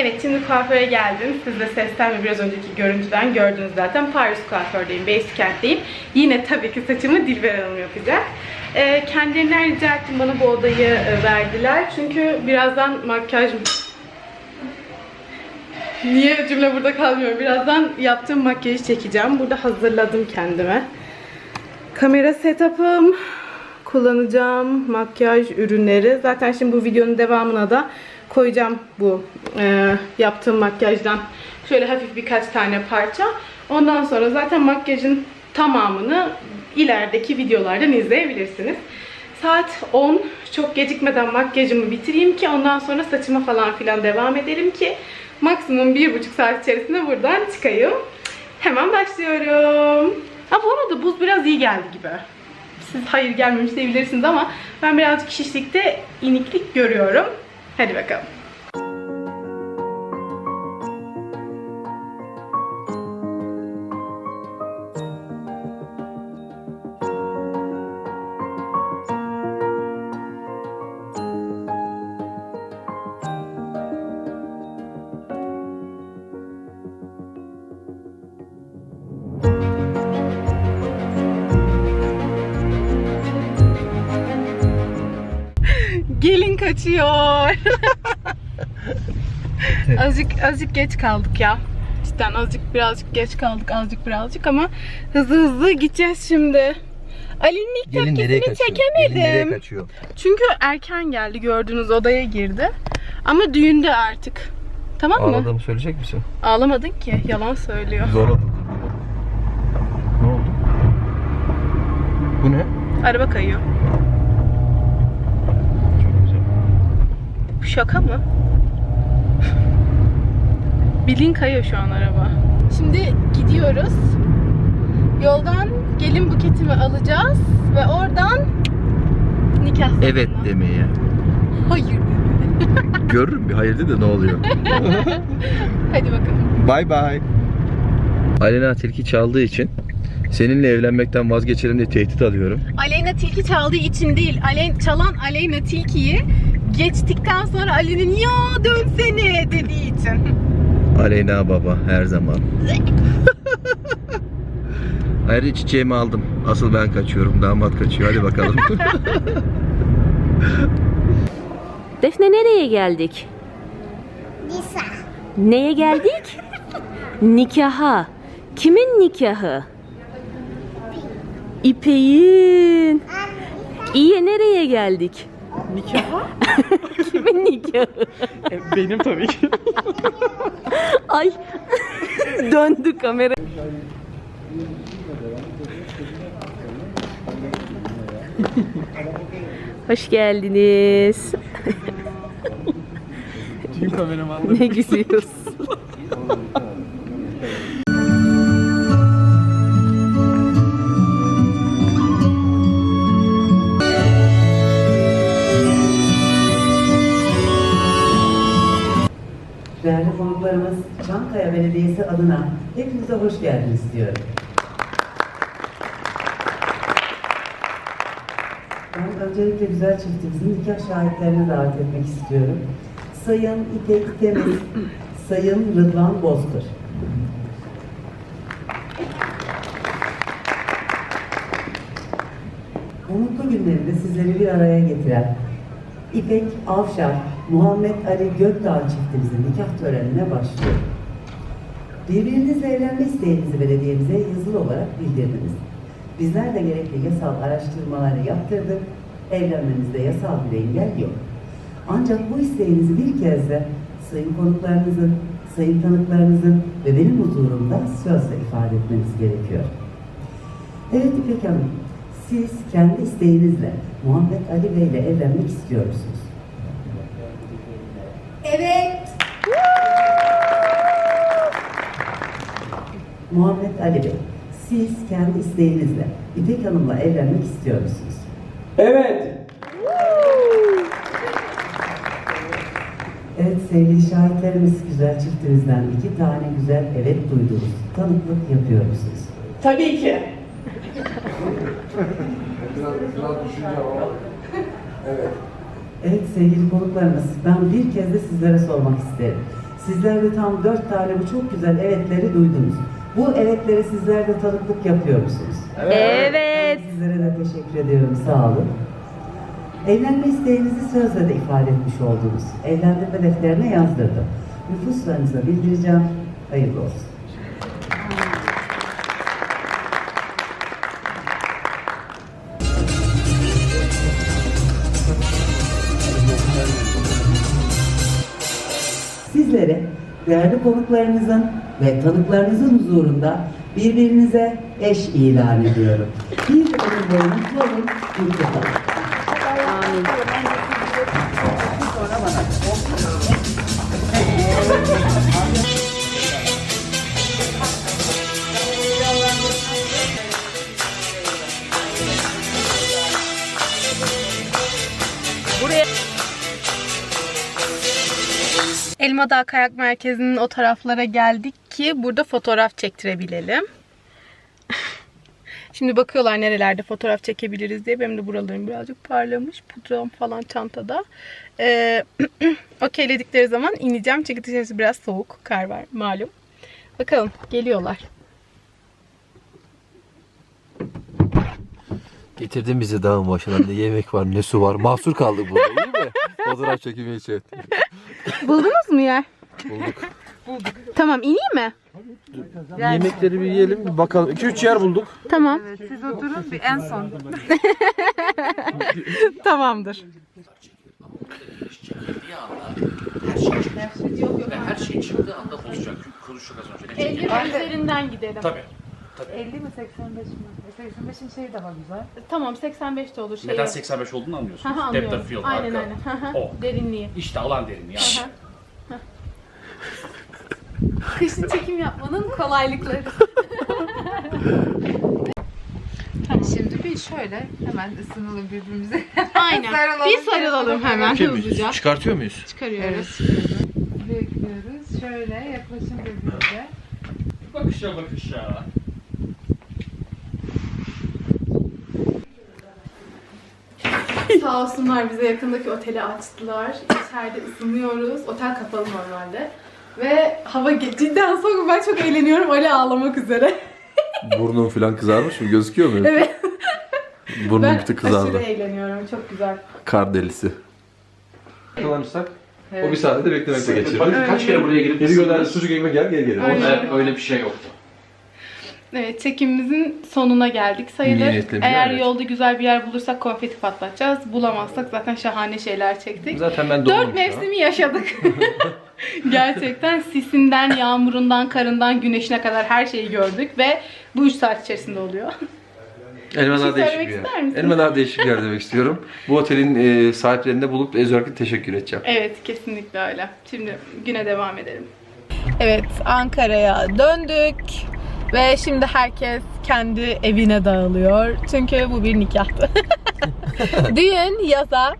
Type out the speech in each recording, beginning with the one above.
Evet şimdi kuaföre geldim. Siz de sesten ve biraz önceki görüntüden gördünüz zaten. Paris kuafördeyim, Basecamp'teyim. Yine tabii ki saçımı Dilber Hanım yapacak. Ee, kendilerinden rica ettim bana bu odayı e, verdiler. Çünkü birazdan makyaj... Niye cümle burada kalmıyor? Birazdan yaptığım makyajı çekeceğim. Burada hazırladım kendime. Kamera setup'ım, kullanacağım makyaj ürünleri. Zaten şimdi bu videonun devamına da koyacağım bu e, yaptığım makyajdan şöyle hafif birkaç tane parça. Ondan sonra zaten makyajın tamamını ilerideki videolardan izleyebilirsiniz. Saat 10. Çok gecikmeden makyajımı bitireyim ki ondan sonra saçıma falan filan devam edelim ki maksimum bir buçuk saat içerisinde buradan çıkayım. Hemen başlıyorum. Ha bu arada buz biraz iyi geldi gibi. Siz hayır gelmemiş diyebilirsiniz ama ben birazcık şişlikte iniklik görüyorum. Hadi bakalım. Kaçıyor. azıcık azıcık geç kaldık ya. Cidden azıcık birazcık geç kaldık azıcık birazcık ama hızlı hızlı gideceğiz şimdi. Ali'nin ilk Gelin nereye tepkisini kaçıyor? Gelin nereye çekemedim. kaçıyor? Çünkü erken geldi gördüğünüz odaya girdi. Ama düğünde artık. Tamam mı? Ağladığımı söyleyecek misin? Ağlamadın ki. Yalan söylüyor. Zor oldu. Ne oldu? Bu ne? Araba kayıyor. Çok güzel. Bu şaka mı? Bilin kayıyor şu an araba. Şimdi gidiyoruz. Yoldan gelin buketimi alacağız ve oradan nikah Evet salonuna. demeye. Hayır. Görürüm bir hayır de ne oluyor. Hadi bakalım. Bye bye. Alena tilki çaldığı için seninle evlenmekten vazgeçelim diye tehdit alıyorum. Aleyna tilki çaldığı için değil. Aley, çalan Aleyna tilkiyi geçtikten sonra Ali'nin ya dönsene dediği için. Aleyna baba her zaman. Ayrıca çiçeğimi aldım. Asıl ben kaçıyorum. Damat kaçıyor. Hadi bakalım. Defne nereye geldik? Lisa. Neye geldik? Nikaha. Kimin nikahı? İpek'in. İyi nereye geldik? Nikaha? Kimin nikahı? Benim tabii ki. Ay döndü kamera. Hoş geldiniz. Tüm kameramanlar. Ne gülüyorsun? Değerli konuklarımız Çankaya Belediyesi adına hepinize hoş geldiniz diyorum. Ben öncelikle güzel çiftimizin nikah şahitlerini davet etmek istiyorum. Sayın İpek Temiz, Sayın Rıdvan Bozkır. Bu günlerinde sizleri bir araya getiren İpek Avşar, Muhammed Ali Gökdağ çiftimizin nikah törenine başlıyor. Birbirinizle evlenme isteğinizi belediyemize yazılı olarak bildirdiniz. Bizler de gerekli yasal araştırmaları yaptırdık. Evlenmenizde yasal bir engel yok. Ancak bu isteğinizi bir kez de sayın konuklarınızın, sayın tanıklarınızın ve benim huzurumda sözle ifade etmeniz gerekiyor. Evet İpek Hanım, siz kendi isteğinizle Muhammed Ali Bey ile evlenmek istiyor Muhammed Ali Bey, siz kendi isteğinizle İpek Hanım'la evlenmek istiyor musunuz? Evet. Evet sevgili şahitlerimiz güzel çiftimizden iki tane güzel evet duydunuz. Tanıklık yapıyor musunuz? Tabii ki. Evet sevgili konuklarımız, ben bir kez de sizlere sormak isterim. Sizler de tam dört tane bu çok güzel evetleri duydunuz. Bu evetlere sizler de tanıklık yapıyor musunuz? Evet. Sizlere de teşekkür ediyorum. Sağ olun. Evlenme isteğinizi sözle de ifade etmiş oldunuz. Evlendirme defterine yazdırdım. Nüfuslarınıza bildireceğim. Hayırlı olsun. Sizlere değerli konuklarınızın ve tanıklarınızın huzurunda birbirinize eş ilan ediyorum. Bir ömür boyu mutlu olun, mutlu kalın. Elmadağ Kayak Merkezi'nin o taraflara geldik ki burada fotoğraf çektirebilelim. Şimdi bakıyorlar nerelerde fotoğraf çekebiliriz diye. Benim de buralarım birazcık parlamış. Pudram falan çantada. Ee, okeyledikleri zaman ineceğim. Çünkü dışarısı biraz soğuk. Kar var malum. Bakalım geliyorlar. Getirdin bizi dağın başına. Ne yemek var ne su var. Mahsur kaldık burada değil mi? Fotoğraf çekimi için. Buldunuz mu yer? Bulduk. Tamam ineyim mi? Yemekleri bir yiyelim bir bakalım. 2-3 yer bulduk. Tamam. Siz oturun bir en son. Tamamdır. Her şey çıktığı anda bozacak. Konuştuk az önce. 50 üzerinden gidelim. Tabii. 50 mi 85 mi? E, 85'in şeyi daha güzel. Tamam 85 de olur. Şey Neden 85 olduğunu anlıyorsun. Hı hı, Depth anlıyorum. of field Aynen arka. aynen. O. Derinliği. İşte alan derin yani. Kışın çekim yapmanın kolaylıkları. Şimdi bir şöyle hemen ısınalım birbirimize. Aynen. Sarılalım. Bir sarılalım hemen hızlıca. Çıkartıyor muyuz? Çıkarıyoruz. Bekliyoruz. Şöyle yaklaşın birbirimize. Bakışa bakışa. Sağ olsunlar bize yakındaki oteli açtılar. İçeride ısınıyoruz. Otel kapalı normalde. Ve hava cidden soğuk. Ben çok eğleniyorum. Ali ağlamak üzere. Burnum falan kızarmış mı? Gözüküyor mu? Evet. Burnum ben bir tık aşırı kızardı. eğleniyorum. Çok güzel. Kar delisi. Yakalanırsak o bir saate de beklemekte geçirir. Bakın kaç kere buraya girip Geri gönder sucuk ekmek gel gel gel. Aynen. Orada öyle bir şey yoktu. Evet çekimimizin sonuna geldik sayılır. Niyetlemiş, Eğer evet. yolda güzel bir yer bulursak konfeti patlatacağız. Bulamazsak zaten şahane şeyler çektik. Zaten ben Dört mevsimi yaşadık. Gerçekten sisinden, yağmurundan, karından, güneşine kadar her şeyi gördük ve bu 3 saat içerisinde oluyor. Elma daha Bir şey değişik söylemek bir yer. Elma daha değişik bir yer demek istiyorum. Bu otelin e, sahiplerine bulup özellikle teşekkür edeceğim. Evet kesinlikle öyle. Şimdi güne devam edelim. Evet Ankara'ya döndük ve şimdi herkes kendi evine dağılıyor. Çünkü bu bir nikahtı. Düğün yaza.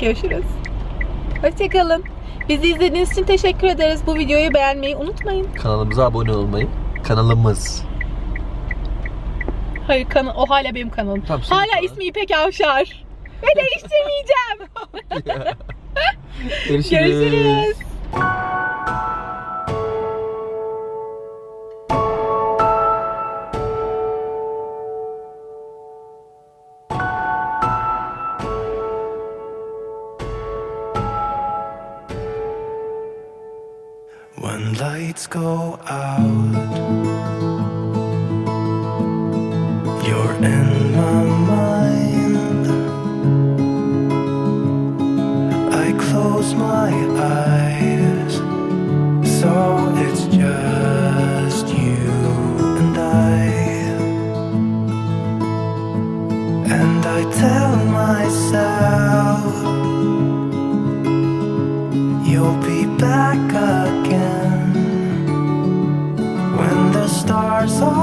Görüşürüz. Hoşçakalın. Bizi izlediğiniz için teşekkür ederiz. Bu videoyu beğenmeyi unutmayın. Kanalımıza abone olmayı. Kanalımız. Hayır kana- o hala benim kanalım. Tamam, senin hala kanalın. ismi İpek Avşar. Ve değiştirmeyeceğim. Görüşürüz. When lights go out, are so